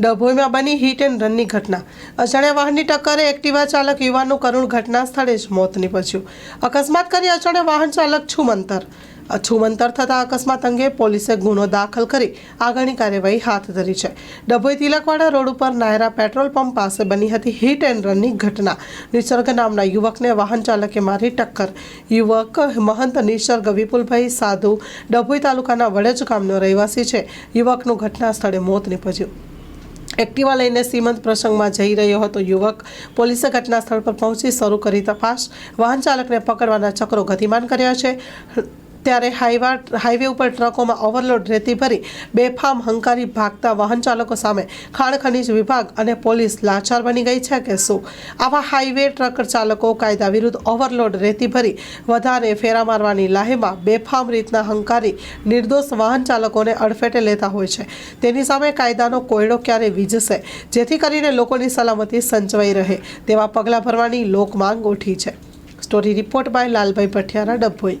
ડભોઈમાં બની hit and રનની ઘટના. અજાણ્યા વાહનની ટક્કરે એક્ટિવા ચાલક યુવાનનું કરુણ ઘટના સ્થળે જ મોત નીપજ્યું. અકસ્માત કરી અજાણ્યા વાહન ચાલક છુમંતર. છુમંતર થતા અકસ્માત અંગે પોલીસે ગુનો દાખલ કરી આગળની કાર્યવાહી હાથ ધરી છે. ડભોઈ તિલકવાડા રોડ ઉપર નાયરા પેટ્રોલ પંપ પાસે બની હતી હિટ એન્ડ રનની ઘટના. નિસર્ગ નામના યુવકને વાહન ચાલકે મારી ટક્કર. યુવક મહંત નિસર્ગ વિપુલભાઈ સાધુ ડભોઈ તાલુકાના વડેજ ગામનો રહેવાસી છે. યુવકનું ઘટના સ્થળે મોત નીપજ્યું. એક્ટિવા લઈને સીમંત પ્રસંગમાં જઈ રહ્યો હતો. યુવક પોલીસે ઘટના સ્થળ પર પહોંચી શરૂ કરી તપાસ. વાહન ચાલકને પકડવાના ચક્રો ગતિમાન કર્યા છે. ત્યારે હાઈવા હાઈવે ઉપર ટ્રકોમાં ઓવરલોડ, રેતી ભરી, બેફામ, હંકારી ભાગતા વાહન ચાલકો સામે ખાણ ખનીજ વિભાગ અને પોલીસ લાચાર બની ગઈ છે કે શું આવા હાઈવે ટ્રક ચાલકો કાયદા વિરુદ્ધ ઓવરલોડ, રેતી ભરી, વધારે ફેરા મારવાની લાહેમાં બેફામ રીતના હંકારી નિર્દોષ વાહન ચાલકોને અડફેટે લેતા હોય છે. તેની સામે કાયદાનો કોયડો ક્યારે વીજશે, જેથી કરીને લોકોની સલામતી સંચવાઈ રહે, તેવા પગલાં ભરવાની લોકમાંગ ઉઠી છે. Story report by Lalbhai Bhathiyara, Dabhoi.